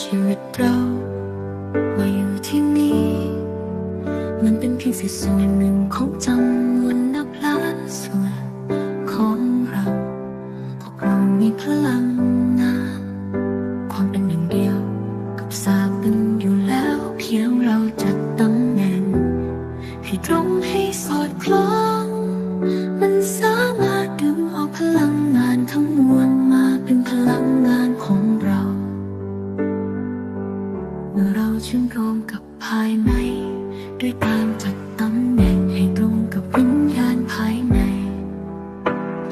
ชีวิตเรามาอยู่ที่นี่มันเป็นเพียงส่วนหนึ่งของจำนวนนับล้านส่วนของเราพวกเรามีพลังงานความเป็นหนึ่งเดียวกับสาเป็นอยู่แล้ว เพียงเราจัดตำแหน่งให้ตรงให้สอดคล้อง เมื่อเราเชื่อมโยงกับภายใน ด้วยการจัดตำแหน่งให้ตรงกับวิญญาณภายใน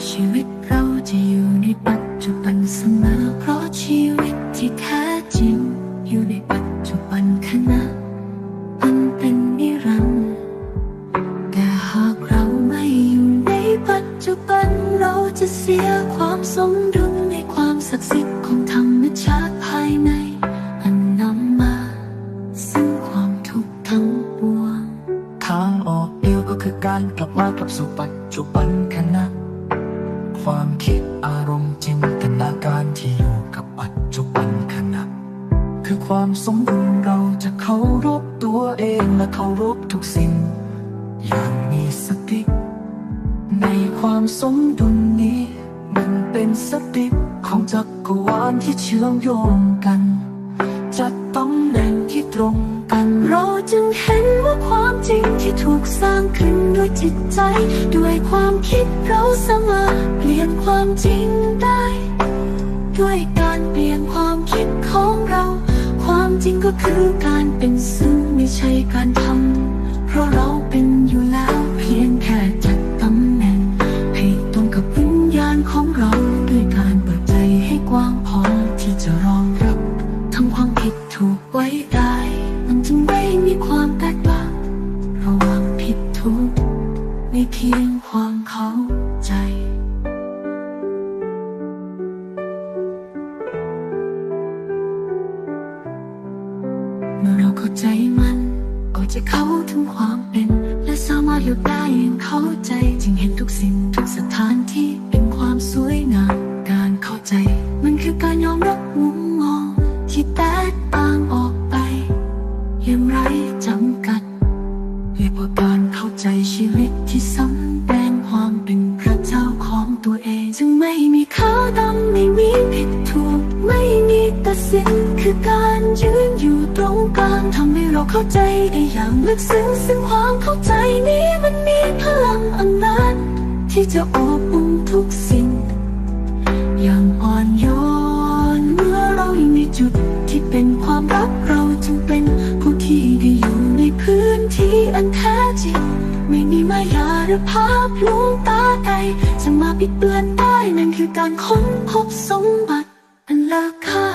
ชีวิตเราจะอยู่ในปัจจุบันเสมอ เพราะชีวิตที่แท้จริง อยู่ในปัจจุบันขณะมันเป็นนิรันดร์แต่หากเราไม่อยู่ในปัจจุบันเราจะเสียความสมดุลในความศักดิ์สิทธิ์ของธรรมชาติ มากลับสู่ปัจจุบันขณะ ความคิดอารมณ์จินตนาการที่อยู่กับปัจจุบันขณะ คือความสมดุลเราจะเคารพตัวเองและเคารพทุกสิ่ง อย่างมีสติ ในความสมดุลนี้ มันเป็นสติของจักรวาลที่เชื่อมโยงกัน จัดตำแหน่งที่ตรงกันเราจึงเห็นว่าความจริงที่ถูกสร้างขึ้นด้วยจิตใจ ด้วยความคิดเราเสมอเปลี่ยนความจริงได้ ด้วยการเปลี่ยนความคิดของเรา ความจริงก็คือการเป็นซึ่งไม่ใช่การ จึงไม่มีความแตกต่างระหว่างผิดถูกในเพียงความเข้าใจเมื่อเราเข้าใจมัน ก็จะเข้าถึงความเป็น และสามารถเลือกได้อย่างเข้าใจ จึงเห็นทุกสิ่งทุกสถานที่เป็นความสวยงาม การเข้าใจ มันคือการยอมรับมุมมองที่แตก อย่างไรจำกัดเรียกว่าการเข้าใจชีวิตที่สำแดงความเป็นพระเจ้าของตัวเองจึงไม่มีขาวดำไม่มีผิดถูก ไม่มีตัดสินคือการยืนอยู่ตรงกลางทำให้เราเข้าใจได้อย่างลึกซึ้งซึ่งความเข้าใจนี้มันมีพลังอำนาจที่จะอบอุ้มทุกสิ่ง อย่างอ่อนโยนเมื่อเราอยู่ในจุดที่เป็นความรักเราจึงเป็น รือภาพลวงตาใดจะมาปิดเบือนได้นั่นคือการค้นพบสมบัติอันเลอค่า